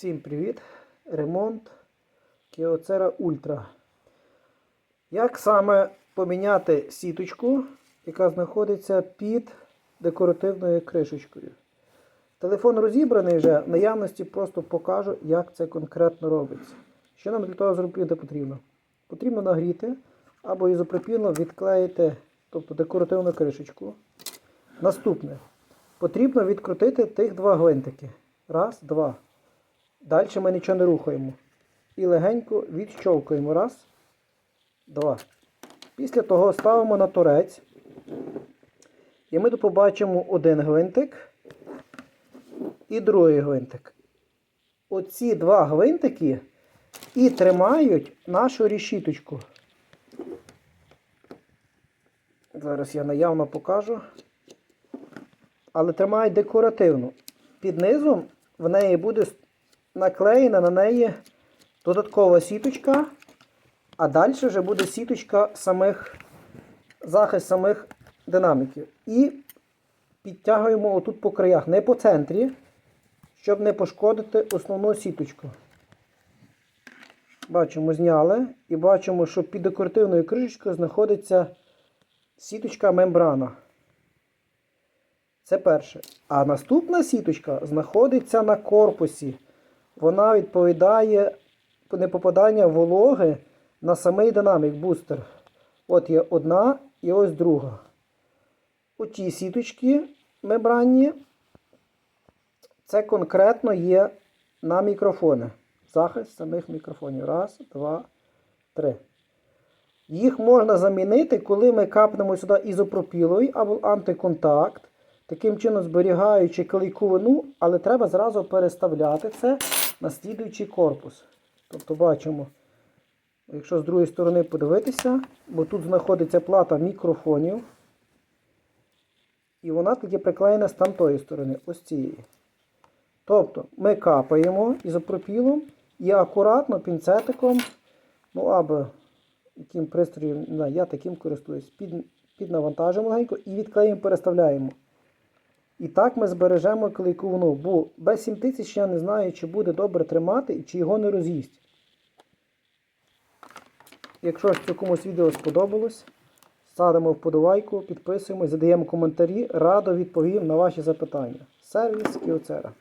Всім привіт! Ремонт Kyocera Ultra. Як саме поміняти сіточку, яка знаходиться під декоративною кришечкою? Телефон розібраний вже, в наявності просто покажу, як це конкретно робиться. Що нам для того зробити потрібно? Потрібно нагріти або ізопропілно відклеїти тобто декоративну кришечку. Наступне. Потрібно відкрутити тих два гвинтики. Раз, два. Далі ми нічого не рухаємо. І легенько відщовкуємо. Раз, два. Після того ставимо на торець. І ми побачимо один гвинтик і другий гвинтик. Оці два гвинтики і тримають нашу решіточку. Зараз я наявно покажу. Але тримають декоративно. Під низом в неї буде наклеєна на неї додаткова сіточка, а далі вже буде сіточка самих, захист самих динаміків. І підтягуємо отут по краях, не по центрі, щоб не пошкодити основну сіточку. Бачимо, зняли і бачимо, що під декоративною кришечкою знаходиться сіточка мембрана. Це перше. А наступна сіточка знаходиться на корпусі. Вона відповідає непопадання вологи на самий динамік бустер. От є одна і ось друга. Оті сіточки мембранні. Це конкретно є на мікрофони. Захист самих мікрофонів. Раз, два, три. Їх можна замінити, коли ми капнемо сюди ізопропіловий або антиконтакт. Таким чином зберігаючи клейковину, але треба зразу переставляти це на слідуючий корпус. Тобто бачимо, якщо з другої сторони подивитися, бо тут знаходиться плата мікрофонів. І вона тоді приклеєна з тамтої сторони, ось цієї. Тобто ми капаємо ізопропілом і акуратно пінцетиком, ну або яким пристроєм, я таким користуюсь, під, піднавантажимо легенько і відклеїмо, переставляємо. І так ми збережемо клейковину, бо без 7000 я не знаю, чи буде добре тримати і чи його не роз'їсть. Якщо ж комусь відео сподобалось, ставимо вподобайку, підписуємось, задаємо коментарі, радо відповім на ваші запитання. Сервіс Кіоцера.